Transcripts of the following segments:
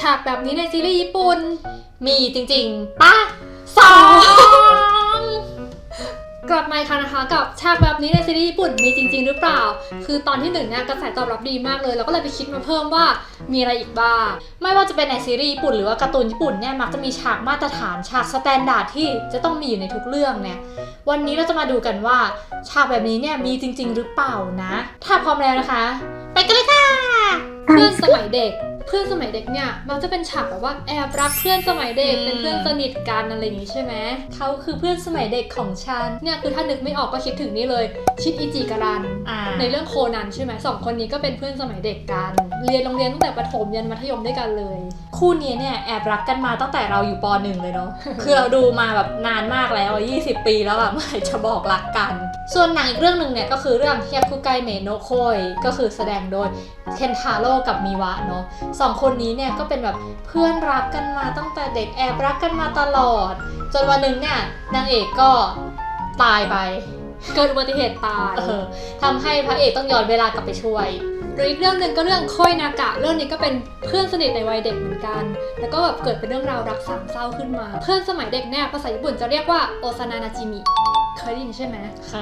ฉากแบบนี้ในซีรีส์ญี่ปุ่น มีจริงๆป้าสองกลับมาอีกครั้งนะคะกับฉากแบบนี้ในซีรีส์ญี่ปุ่นมีจริง ๆ หรือเปล่า คือตอนที่หนึ่งเนี่ยกระแสตอบรับดีมากเลย เราก็เลยไปคิดมาเพิ่มว่ามีอะไรอีกบ้าง ไม่ว่าจะเป็นในซีรีส์ญี่ปุ่นหรือว่าการ์ตูนญี่ปุ่นเนี่ยมักจะมีฉากมาตรฐานฉากสแตนดาร์ดที่จะต้องมีอยู่ในทุกเรื่องเนี่ย วันนี้เราจะมาดูกันว่าฉากแบบนี้เนี่ยมีจริง ๆ หรือเปล่านะ ถ้าพร้อมแล้วนะคะ ไปกันเลยค่ะ เพื่อนสมัยเด็ก เพื่อนสมัยเด็กเนี่ยมักจะเป็นฉากแบบว่าแอบรักเพื่อนสมัยเด็กอืม เป็นเพื่อนสนิทกันอะไรอย่างงี้ใช่ไหมเขาคือเพื่อนสมัยเด็กของฉันเนี่ยคือถ้านึกไม่ออกก็คิดถึงนี่เลย ชิดอิจิการัน อ่าในเรื่องโคนันใช่ไหมสองคนนี้ก็เป็นเพื่อนสมัยเด็กกัน เรียนโรงเรียนตั้งแต่ประถมยันมัธยมด้วยกันเลย คู่นี้เนี่ยแอบรักกันมาตั้งแต่เราอยู่ปหนึ่งเลยเนาะ คือเราดูมาแบบนานมากแล้วอะ20 ปีแล้วอะเมื่อไหร่จะบอกรักกัน ส่วนหนังอีกเรื่องหนึ่งเนี่ยก็คือเรื่องเฮียคุไกเมโนะโคยก็คือแสดงโดยเคนทาโร่กับมิวะเนาะสองคนนี้เนี่ยก็เป็นแบบเพื่อนรักกันมาตั้งแต่เด็กแอบรักกันมาตลอด จนวันหนึ่งเนี่ยนางเอกก็ตายไป เกิดอุบัติเหตุตายเออทำให้พระเอกต้องย้อนเวลากลับไปช่วย หรืออีกเรื่องหนึ่งก็เรื่องค่อยนากะ เรื่องนี้ก็เป็นเพื่อนสนิทในวัยเด็กเหมือนกัน แล้วก็แบบเกิดเป็นเรื่องราวรักสามเศร้าขึ้นมา เพื่อนสมัยเด็กเนี่ยภาษาญี่ปุ่นจะเรียกว่าโอซานานาจิมิเคยได้ยินใช่ไหม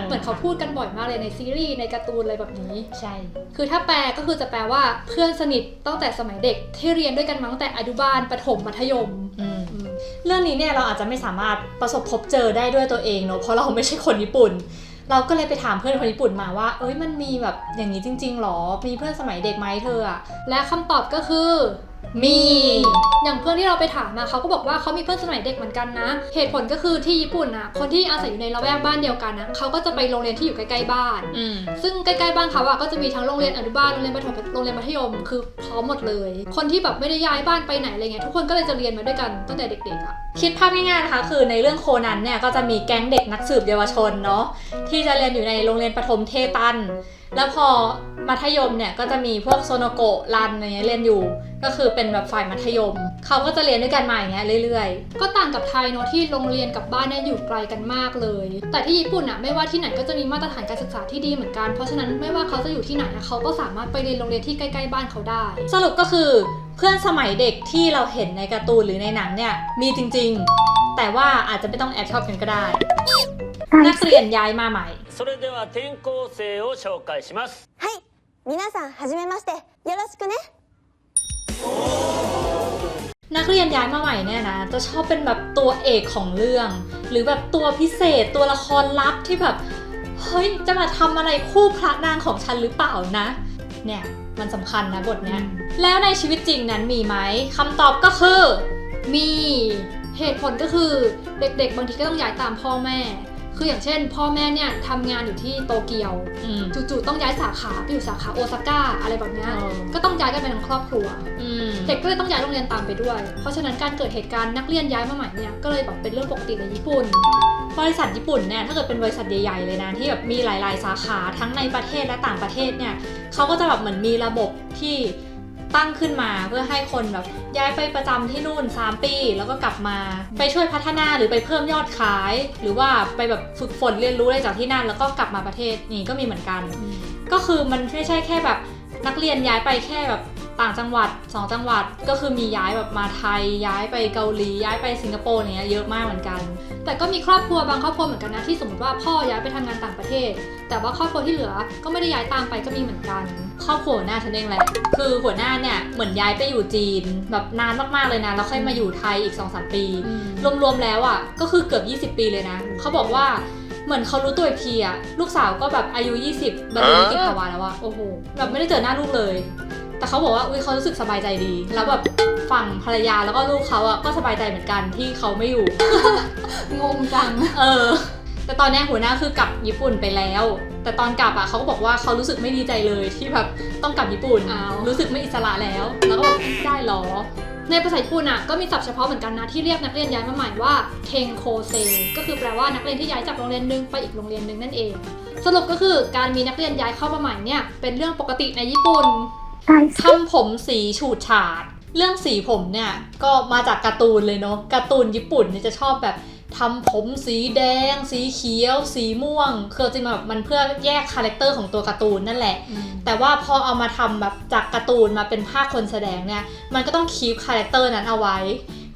เหมือนเขาพูดกันบ่อยมากเลยในซีรีส์ในการ์ตูนอะไรแบบนี้ ใช่ คือถ้าแปลก็คือจะแปลว่าเพื่อนสนิทตั้งแต่สมัยเด็กที่เรียนด้วยกันมาตั้งแต่อนุบาลประถมมัธยมอืมอืมเรื่องนี้เนี่ยเราอาจจะไม่สามารถประสบพบเจอได้ด้วยตัวเองเนอะเพราะเราไม่ใช่คนญี่ปุ่น เราก็เลยไปถามเพื่อนคนญี่ปุ่นมาว่า เอ้ยมันมีแบบอย่างนี้จริงๆหรอ มีเพื่อนสมัยเด็กไหมเธออะและคำตอบก็คือ มี อย่างเพื่อนที่เราไปถามมาเขาก็บอกว่าเขามีเพื่อนสมัยเด็กเหมือนกันนะ เหตุผลก็คือที่ญี่ปุ่นนะคนที่อาศัยอยู่ในละแวกบ้านเดียวกันนะเขาก็จะไปโรงเรียนที่อยู่ใกล้ๆบ้าน อืม ซึ่งใกล้ๆบ้านเขาอะก็จะมีทั้งโรงเรียนอนุบาลโรงเรียนประถมโรงเรียนมัธยมคือพร้อมหมดเลย คนที่แบบไม่ได้ย้ายบ้านไปไหนอะไรเงี้ยทุกคนก็เลยจะเรียนมาด้วยกันตั้งแต่เด็กๆอะ คิดภาพง่ายๆนะคะคือในเรื่องโคนันเนี่ยก็จะมีแก๊งเด็กนักสืบเยาวชนเนาะที่จะเรียนอยู่ในโรงเรียนประถมเทตัน แล้วพอมัธยมเนี่ยก็จะมีพวกโซโนโกะรันอะไรเงี้ยเรียนอยู่ ก็คือเป็นแบบฝ่ายมัธยม เขาก็จะเรียนด้วยกันมาอย่างเงี้ยเรื่อย ก็ต่างกับไทยเนาะที่โรงเรียนกับบ้านเนี่ยอยู่ไกลกันมากเลย แต่ที่ญี่ปุ่นอะไม่ว่าที่ไหนก็จะมีมาตรฐานการศึกษาที่ดีเหมือนกัน เพราะฉะนั้นไม่ว่าเขาจะอยู่ที่ไหนอะเขาก็สามารถไปเรียนโรงเรียนที่ใกล้ๆบ้านเขาได้ ๆ สรุปก็คือเพื่อนสมัยเด็กที่เราเห็นในการ์ตูนหรือในหนังเนี่ยมีจริงๆ แต่ว่าอาจจะไม่ต้องแอบชอบกันก็ได้ นักเรียนย้ายมาใหม่ それでは転校生を紹介しますはい皆さんはじめましてよろしくね นักเรียนย้ายมาใหม่เนี่ยนะ จะชอบเป็นแบบตัวเอกของเรื่อง หรือแบบตัวพิเศษตัวละครลับที่แบบเฮ้ยจะมาทำอะไรคู่พระนางของฉันหรือเปล่านะ เนี่ยมันสำคัญนะบทเนี้ยแล้วในชีวิตจริงนั้นมีไหมคำตอบก็คือ มีเหตุผลก็คือเด็กๆ บางทีก็ต้องย้ายตามพ่อแม่ คืออย่างเช่น พ่อแม่เนี่ยทำงานอยู่ที่โตเกียว อืม จู่ๆต้องย้ายสาขาไปอยู่สาขาโอซาก้าอะไรแบบเนี้ยอ๋อ ก็ต้องย้ายกันไปทั้งครอบครัว อืมเด็กก็เลยต้องย้ายโรงเรียนตามไปด้วย เพราะฉะนั้นการเกิดเหตุการณ์นักเรียนย้ายมาใหม่เนี่ยก็เลยแบบเป็นเรื่องปกติในญี่ปุ่น บริษัทญี่ปุ่นเนี่ยถ้าเกิดเป็นบริษัทใหญ่ ๆ เลยนะที่แบบมีหลาย ๆ สาขาทั้งในประเทศและต่างประเทศเนี่ยเขาก็จะแบบเหมือนมีระบบที่ ตั้งขึ้นมาเพื่อให้คนแบบย้ายไปประจำที่นู่น 3 ปี แล้วก็กลับมา ไปช่วยพัฒนาหรือไปเพิ่มยอดขาย หรือว่าไปแบบฝึกฝนเรียนรู้อะไรจากที่นั่น แล้วก็กลับมาประเทศนี่ก็มีเหมือนกัน ก็คือมันไม่ใช่แค่แบบนักเรียนย้ายไปแค่แบบต่างจังหวัด 2 จังหวัดก็คือมีย้ายแบบมาไทยย้ายไปเกาหลีย้ายไปสิงคโปร์เนี่ยเยอะมากเหมือนกัน แต่ก็มีครอบครัวบางครอบครัวเหมือนกันนะที่สมมติว่าพ่อย้ายไปทำงานต่างประเทศ แต่ว่าครอบครัวที่เหลือก็ไม่ได้ย้ายตามไปก็มีเหมือนกัน ครอบครัวหัวหน้าฉันเองแหละ คือหัวหน้าเนี่ยเหมือนย้ายไปอยู่จีนแบบนานมากๆเลยนะ แล้วค่อยมาอยู่ไทยอีก2-3ปีรวมๆแล้วอะก็คือเกือบ 20 ปีเลยนะ เขาบอกว่าเหมือนเขารู้ตัวอีกทีอะลูกสาวก็แบบอายุ 20บรรลุนิติภาวะแล้วอะโอ้โหแบบไม่ได้เจอหน้าลูกเลย แต่เขาบอกว่าอุ้ยเขารู้สึกสบายใจดี แล้วแบบฝั่งภรรยาแล้วก็ลูกเขาอะก็สบายใจเหมือนกันที่เขาไม่อยู่ งงจัง เออ แต่ตอนเนี้ยหัวหน้าคือกลับญี่ปุ่นไปแล้ว แต่ตอนกลับอะเขาก็บอกว่าเขารู้สึกไม่ดีใจเลยที่แบบต้องกลับญี่ปุ่นอ้าวรู้สึกไม่อิสระแล้ว แล้วก็แบบได้เหรอ ในภาษาญี่ปุ่นอะก็มีศัพท์เฉพาะเหมือนกันนะที่เรียกนักเรียนย้ายมาใหม่ว่าเทงโคเซก็คือแปลว่านักเรียนที่ย้ายจากโรงเรียนหนึ่งไปอีกโรงเรียนหนึ่งนั่นเอง สรุปก็คือการมีนักเรียนย้ายเข้ามาใหม่เนี่ยเป็นเรื่องปกติในญี่ปุ่นทำผมสีฉูดฉาดเรื่องสีผมเนี่ยก็มาจากการ์ตูนเลยเนาะการ์ตูนญี่ปุ่นเนี่ยจะชอบแบบ ทำผมสีแดง สีเขียว สีม่วง คือจริงๆแบบมันเพื่อแยกคาแรคเตอร์ของตัวการ์ตูนนั่นแหละ แต่ว่าพอเอามาทำแบบจากการ์ตูนมาเป็นภาคคนแสดงเนี่ย มันก็ต้องคีปคาแรคเตอร์นั้นเอาไว้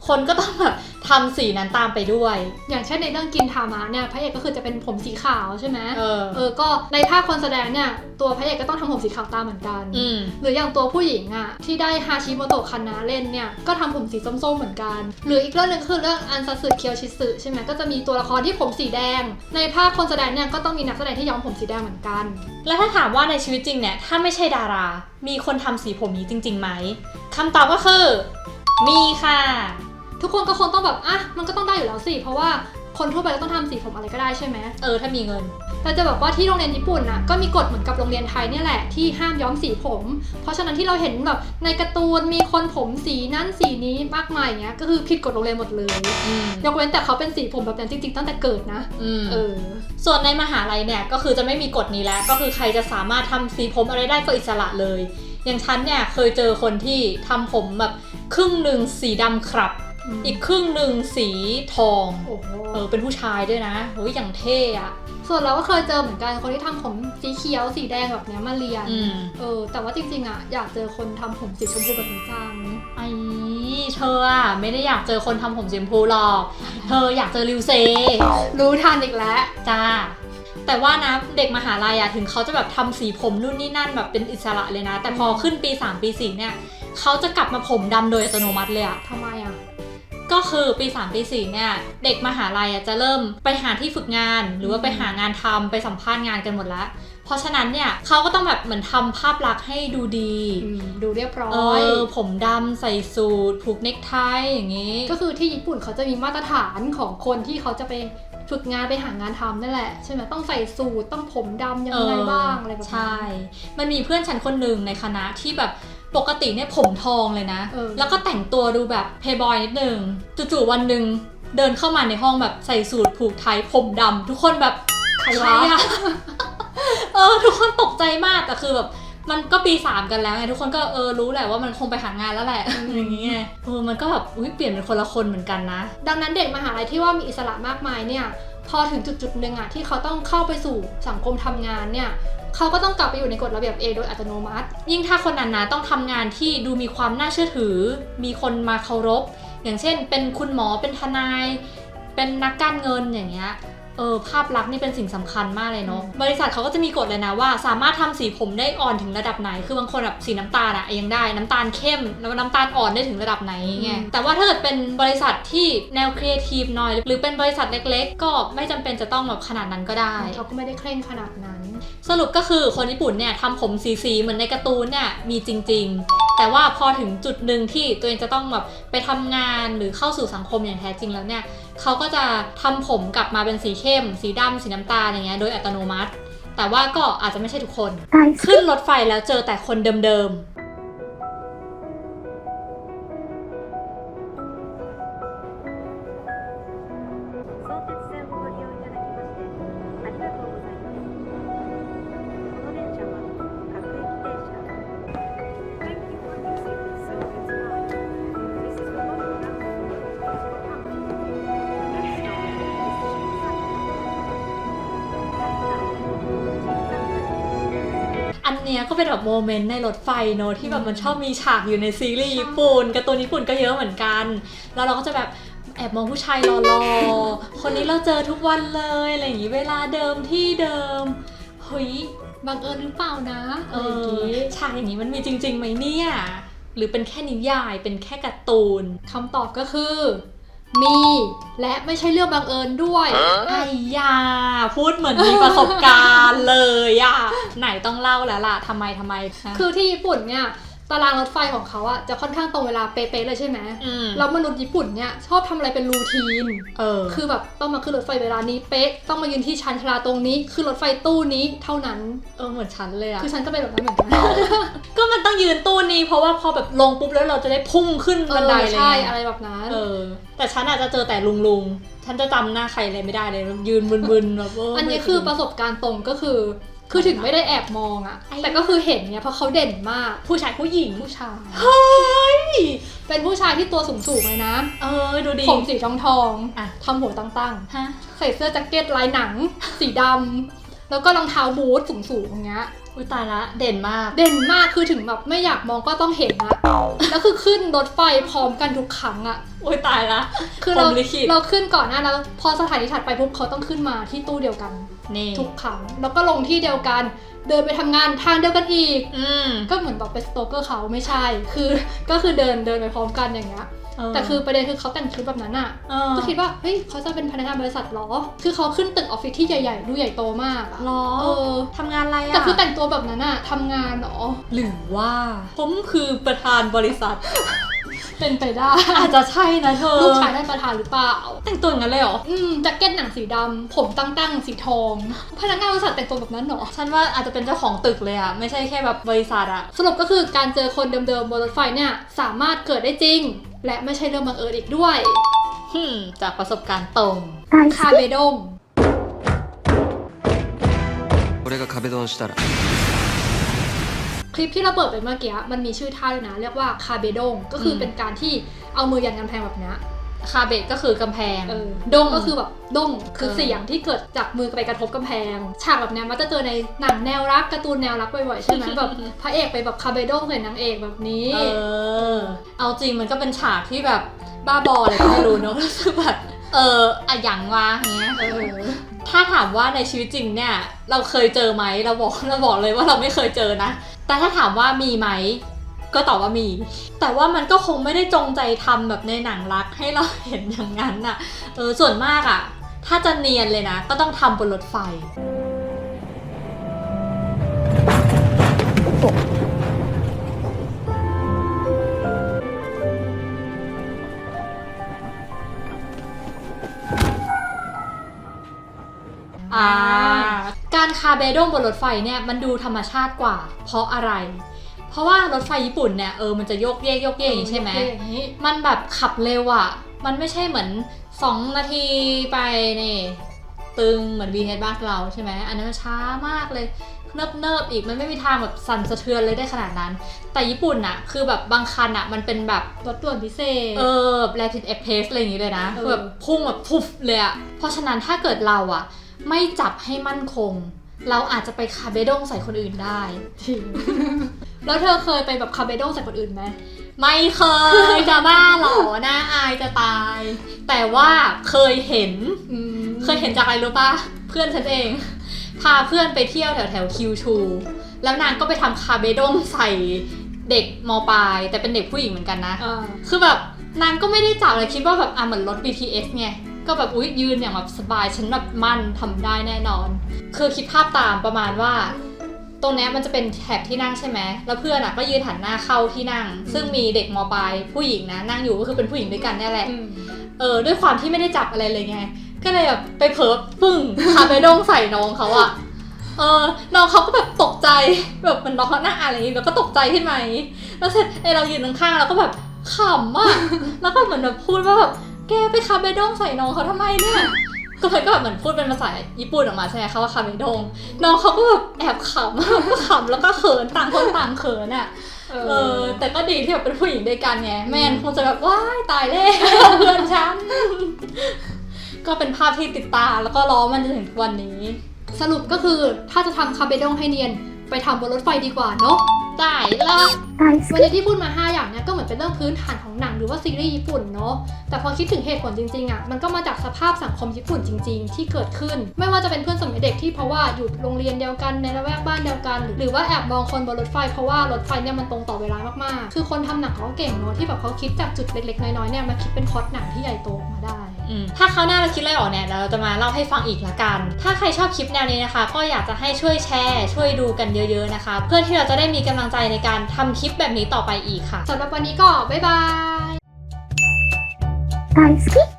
คนก็ต้องแบบ ทำสีนั้นตามไปด้วย อย่างเช่นในเรื่องกินทามะเนี่ยพระเอกก็คือจะเป็นผมสีขาวใช่ไหมเออ เออก็ในภาคคนแสดงเนี่ยตัวพระเอกก็ต้องทำผมสีขาวตามเหมือนกัน อืม หรืออย่างตัวผู้หญิงอะที่ได้ฮาชิโมโตะคันนะเล่นเนี่ยก็ทำผมสีส้มๆเหมือนกัน หรืออีกเรื่องหนึงคือเรื่องอันซาสึเคียวชิสึใช่ไหมก็จะมีตัวละครที่ผมสีแดง ในภาคคนแสดงเนี่ยก็ต้องมีนักแสดงที่ย้อมผมสีแดงเหมือนกัน แล้วถ้าถามว่าในชีวิตจริงเนี่ย ถ้าไม่ใช่ดารา มีคนทำสีผมนี้จริงๆไหมคำตอบก็คือ มีค่ะ ทุกคนก็คงต้องแบบอะมันก็ต้องได้อยู่แล้วสิเพราะว่าคนทั่วไปก็ต้องทำสีผมอะไรก็ได้ใช่ไหมเออถ้ามีเงิน แต่จะบอกว่าที่โรงเรียนญี่ปุ่นน่ะก็มีกฎเหมือนกับโรงเรียนไทยเนี่ยแหละที่ห้ามย้อมสีผม เพราะฉะนั้นที่เราเห็นแบบในการ์ตูนมีคนผมสีนั้นสีนี้มากมายอย่างเงี้ยก็คือผิดกฎโรงเรียนหมดเลยอืมยกเว้นแต่เขาเป็นสีผมแบบนั้นจริงๆตั้งแต่เกิดนะอืมเออ ส่วนในมหาลัยเนี่ยก็คือจะไม่มีกฎนี้แล้ว ก็คือใครจะสามารถทำสีผมอะไรได้ก็อิสระเลย อย่างฉันเนี่ยเคยเจอคนที่ทำผมแบบครึ่งหนึ่งสีดำครับ อืมอีกครึ่งหนึ่งสีทองโอ้โหเออเป็นผู้ชายด้วยนะเฮ้ยอย่างเท่อะส่วนเราก็เคยเจอเหมือนกันคนที่ทำผมสีเขียวสีแดงแบบเนี้ยมาเรียนอืมเออ แต่ว่าจริงๆอะอยากเจอคนทำผมสีชมพูแบบนี้จังไอ้เธออะไม่ได้อยากเจอคนทำผมสีชมพูหรอก เธออยากเจอริวเซ รู้ทันอีกแล้วจ้าแต่ว่านะเด็กมหาลัยอะถึงเขาจะแบบทำสีผมนู่นนี่นั่นแบบเป็นอิสระเลยนะ แต่พอขึ้นปี 3 ปี 4 เนี่ยเขาจะกลับมาผมดำโดยอัตโนมัติเลยอะทำไมอะ ก็คือปี 3 ปี 4 เนี่ย เด็กมหาลัยอะจะเริ่มไปหาที่ฝึกงาน หรือว่าไปหางานทำไปสัมภาษณ์งานกันหมดแล้วเพราะฉะนั้นเนี่ยเขาก็ต้องแบบเหมือนทำภาพลักษณ์ให้ดูดี ดูเรียบร้เออยอผมดำใส่สูทผูกเนคไทอย่างงี้ ก็คือที่ญี่ปุ่นเขาจะมีมาตรฐานของคนที่เขาจะไปฝึกงานไปหางานทำนั่นแหละใช่ไหมต้องใส่สูทต้องผมดำยังไงบ้างอะไรแบบนี้ใช่ มันมีเพื่อนฉันคนหนึ่งในคณะที่แบบ ปกติเนี่ยผมทองเลยนะ เออ แล้วก็แต่งตัวดูแบบเพย์บอยนิดนึงจู่ๆวันหนึ่งเดินเข้ามาในห้องแบบใส่สูทผูกไทยผมดำทุกคนแบบใครใครวะ อะ เออ ทุกคนตกใจมากแต่คือแบบมันก็ปีสามกันแล้วไงทุกคนก็เออรู้แหละว่ามันคงไปหางานแล้วแหละอย่างเงี้ยเออมันก็แบบอุ้ยเปลี่ยนเป็นคนละคนเหมือนกันนะ ดังนั้นเด็กมหาลัยที่ว่ามีอิสระมากมายเนี่ย พอถึงจุดจุดๆหนึ่งอะที่เขาต้องเข้าไปสู่สังคมทำงานเนี่ย เขาก็ต้องกลับไปอยู่ในกฎระเบียบ A โดยอัตโนมัติ ยิ่งถ้าคนนั้นนะต้องทำงานที่ดูมีความน่าเชื่อถือ มีคนมาเคารพ อย่างเช่น เป็นคุณหมอเป็นทนาย เป็นนักการเงินอย่างเงี้ยเออภาพลักษณ์นี่เป็นสิ่งสำคัญมากเลยเนาะบริษัทเขาก็จะมีกฎเลยนะว่า สามารถทำสีผมได้อ่อนถึงระดับไหน คือบางคนแบบสีน้ำตาลอะยังได้น้ำตาลเข้มแล้วน้ำตาลอ่อนได้ถึงระดับไหนไงอืมแต่ว่าถ้าเกิดเป็นบริษัทที่แนวครีเอทีฟหน่อย หรือเป็นบริษัทเล็ก ๆ ก็ไม่จำเป็นจะต้องแบบขนาดนั้นก็ได้เขาก็ไม่ได้เคร่งขนาดนั้น สรุปก็คือคนญี่ปุ่นเนี่ยทำผมสีสีๆเหมือนในการ์ตูนเนี่ยมีจริง ๆ แต่ว่าพอถึงจุดหนึ่งที่ตัวเองจะต้องแบบไปทำงานหรือเข้าสู่สังคมอย่างแท้จริงแล้วเนี่ยเขาก็จะทำผมกลับมาเป็นสีเข้ม สีดำสีน้ำตาลอย่างเงี้ยโดยอัตโนมัติ แต่ว่าก็อาจจะไม่ใช่ทุกคน ขึ้นรถไฟแล้วเจอแต่คนเดิม นเนี้ยก็เป็นแบบโมเมนต์ในรถไฟเนอะที่แบบมันชอบมีฉากอยู่ในซีรีส์ญี่ปุ่นการ์ตูนญี่ปุ่นก็เยอะเหมือนกัน แล้วเราก็จะแบบแอบมองผู้ชายรอๆ คนนี้เราเจอทุกวันเลยอะไรอย่างงี้เวลาเดิมที่เดิมเฮ้ยบังเอิญหรือเปล่านะเออะไรอย่างองี้ฉากอย่างนี้มันมีจริงๆไหมเนี่ย หรือเป็นแค่นิยายเป็นแค่การ์ตูนคำตอบก็คือ มี และไม่ใช่เรื่องบังเอิญด้วยไอ้ยา พูดเหมือนมีประสบการณ์เลยอะไหนต้องเล่าแล้วล่ะทำไมทำไมคะคือที่ญี่ปุ่นเนี่ย ตารางรถไฟของเขาอะจะค่อนข้างตรงเวลาเป๊ะๆเลยใช่ไหมมแล้วมนุษย์ญี่ปุ่นเนี่ยชอบทำอะไรเป็นรูทีน เออ คือแบบต้องมาขึ้นรถไฟเวลานี้เป๊ะ ต้องมายืนที่ชั้นชาลาตรงนี้ คือรถไฟตู้นี้เท่านั้น เออเหมือนฉันเลยอะคือฉันก็เป็นแบบนั้นเหมือนกันก็มันต้องยืนตู้นี้ เพราะว่าพอแบบลงปุ๊บแล้วเราจะได้พุ่งขึ้นบันไดเออเลยใช่ไงอะไรแบบนั้น เออ แต่ฉันอาจจะเจอแต่ลุงลุงๆฉันจะจำหน้าใครเลยไม่ได้เลยยืนบึนๆแบบเอันนี้คือประสบการณ์ตรงก็คือ คือถึงไม่ได้แอบมองอะแต่ก็คือเห็นเนี่ยเพราะเขาเด่นมาก ผู้ชายผู้หญิงผู้ชาย เฮ้ย เป็นผู้ชายที่ตัวสูงๆเลยนะ เออ ดูดี ผมสีทองทองๆอะทำหัวตั้งฮะๆใส่เสื้อแจ็คเก็ตลายหนัง สีดำ แล้วก็รองเท้าบูทสูงๆอย่างเงี้ย อุ้ยตายละ เด่นมาก เด่นมาก คือถึงแบบไม่อยากมองก็ต้องเห็นอะแล้วคือขึ้นรถไฟพร้อมกันทุกครั้งอะอุ้ยตายละ คือเราพรหมลิขิตเราขึ้นก่อนหน้าแล้ว พอสถานีถัดไปปุ๊บเขาต้องขึ้นมาที่ตู้เดียวกัน นี่ทุกครั้งแล้วก็ลงที่เดียวกัน เดินไปทำงานทางเดียวกันอีกอืมก็เหมือนแบบเป็นสโตเกอร์เขาไม่ใช่ คือก็คือเดินเดินไปพร้อมกันอย่างเงี้ยเออแต่คือประเด็นคือเขาแต่งชุดแบบนั้นอะเออก็คิดว่า เฮ้ยเขาจะเป็นพนักงานบริษัทเหรอ คือเขาขึ้นตึกออฟฟิศที่ใหญ่ๆ ดูใหญ่โตมากอะหรอเออทำงานอะไรอะแต่คือแต่งตัวแบบนั้นอะทำงานเหรอ หรือว่า ผมคือประธานบริษัท เป็นไปได้ อาจจะใช่นะเธอ ลูกชายได้ประธานหรือเปล่า แต่งตัวอย่างนั้นเลยเหรอ อืมแจ็คเก็ตหนังสีดำ ผมตั้งๆสีทอง พนักงานบริษัทแต่งตัวแบบนั้นเหรอ ฉันว่าอาจจะเป็นเจ้าของตึกเลยอะไม่ใช่แค่แบบบริษัทอะ สรุปก็คือการเจอคนเดิมๆบนรถไฟเนี่ย สามารถเกิดได้จริง และไม่ใช่เรื่องบังเอิญอีกด้วย ฮึมจากประสบการณ์ตรง คาเบดง 俺が壁ドンしたら คลิปที่เราเปิดไปเมื่อกี้มันมีชื่อท่าด้วยนะ เรียกว่าคาเบดงก็คืออมเป็นการที่เอามือยันกำแพงแบบเนี้ยคาเบะก็คือกำแพงเออดงก็คือแบบดงคือเออเสียงที่เกิดจากมือไปกระทบกำแพง ฉากแบบเนี้ยมันจะเจอในหนังแนวรักการ์ตูนแนวรักบ่อยๆใช่ไหมแบบพระเอกไปแบบคาเบดงใส่นางเอกแบบนี้ เออ เอาจริงมันก็เป็นฉากที่แบบบ้าบออะไรก็ไม่รู้เนอะรู้สึกแบบเอออะหยังวะอย่างเงี้ยเออถ้าถามว่าในชีวิตจริงเนี่ย เราเคยเจอไหมเราบอกเราบอกเลยว่าเราไม่เคยเจอนะ แต่ถ้าถามว่ามีไหม ก็ตอบว่ามี แต่ว่ามันก็คงไม่ได้จงใจทำแบบในหนังรักให้เราเห็นอย่างนั้นน่ะ เออส่วนมากอะถ้าจะเนียนเลยนะ ก็ต้องทำบนรถไฟารคาเบดงบนรถไฟเนี่ยมันดูธรรมชาติกว่า เพราะอะไร เพราะว่ารถไฟญี่ปุ่นเนี่ยเออมันจะโยกเยกโยกเยกอย่างนี้ใช่ไหมอย่างนี้มันแบบขับเร็วอะ่ะ มันไม่ใช่เหมือน 2 นาทีไปนี่ตึงเหมือน VH บ้านเราใช่ไหมอันนั้นมันช้ามากเลยเนิบเนิบๆอีกมันไม่มีทางแบบสั่นสะเทือนเลยได้ขนาดนั้น แต่ญี่ปุ่นอะคือแบบบางคันอะมันเป็นแบบรถด่วนพิเศษ เออแรปิดเอ็กเพสอะไรอย่างนี้เลยนะเออคือแบบพุ่งแบบพุฟเลยอะเพราะฉะนั้นถ้าเกิดเราอะไม่จับให้มั่นคง เราอาจจะไปคาเบดงใส่คนอื่นได้จริงแล้วเธอเคยไปแบบคาเบดงใส่คนอื่นไหมไม่เคย จะบ้าเหรอน่าอายจะตาย แต่ว่าเคยเห็นอืมเคยเห็นจากอะไรรู้ปะเพื่อนฉันเอง พาเพื่อนไปเที่ยวแถวแถวคิวชู แล้วนางก็ไปทำคาเบดงใส่เด็กมปลาย แต่เป็นเด็กผู้หญิงเหมือนกันนะอ่าคือแบบนางก็ไม่ได้จับเลยคิดว่าแบบอะเหมือนรถ BTS ไง ก็แบบอุ๊ยยืนอย่างแบบสบายฉันแบบมั่นทำได้แน่นอน คือคิดภาพตามประมาณว่า ตรงเนี้ยมันจะเป็นแถบที่นั่งใช่ไหมแล้วเพื่อนอะก็ยืนหันหน้าเข้าที่นั่ง ซึ่งมีเด็กมปลายผู้หญิงนะนั่งอยู่ก็คือเป็นผู้หญิงด้วยกันเนี่ยแหละอืมเออด้วยความที่ไม่ได้จับอะไรเลยไงก็เลยแบบไปเพิบปึ้งคาไปดงใส่น้องเขาอะเออน้องเขาก็แบบตกใจแบบเหมันน้องเขานั่งอ่านอะไรอย่างงี้แล้วก็ตกใจขึ้นมาอย่างงี้แล้วเสร็จไอเรายืนข้างๆเราก็แบบขำอะแล้วก็เหมือนแบบพูดว่าแบบ แกไปคาเบดงใส่น้องเขาทำไมเนี่ยก็เลยก็แบบเหมือนพูดเป็นภาษาญี่ปุ่นออกมาใช่ไหมคะว่าคาเบดง น้องเขาก็แบบแอบขำก็ขำแล้วก็เขินต่างคนต่างเขินอะเอเอออ แต่ก็ดีที่แบบเป็นผู้หญิงด้วยกันไงแม่นคงจะแบบว้ายตายแล้วเพื่อนฉัน ก็เป็นภาพที่ติดตาแล้วก็ล้อมันจนถึงทุกวันนี้ สรุปก็คือถ้าจะทำคาเบดงให้เนียนไปทำบนรถไฟดีกว่าเนาะ ได้ละวันนี้ที่พูดมา 5 อย่างเนี้ยก็เหมือนเป็นเรื่องพื้นฐานของหนังหรือว่าซีรีส์ญี่ปุ่นเนาะ แต่พอคิดถึงเหตุผลจริงๆอะ่ะ มันก็มาจากสภาพสังคมญี่ปุ่นจริง ๆ ที่เกิดขึ้น ไม่ว่าจะเป็นเพื่อนสมัยเด็กที่เพราะว่าอยู่โรงเรียนเดียวกันในละแวกบ้านเดียวกัน หรือว่าแอบมองคนบนรถไฟเพราะว่ารถไฟเนี่ยมันตรงต่อเวลามากๆ คือคนทำหนังเขาก็เก่งเนาะที่แบบเขาคิดจากจุดเล็กๆ น้อยๆเนี่ยมาคิดเป็นพล็อตหนังที่ใหญ่โตออกมาได้อืมถ้าเขาวหน้าเราคิดอะไรออกเนี่ยเดี๋ยวเราจะมาเล่าให้ฟังอีกละกัน ถ้าใครชอบคลิปแนวนี้นะคะ ก็อยากจะให้ช่วยแชร์ ช่วยดูกันเยอะ ๆนะคะ เพื่อที่เราจะได้มีกำลังใจในการทำคลิปแบบนี้ต่อไปอีกค่ะ สำหรับวันนี้ก็บ๊ายบาย 大好き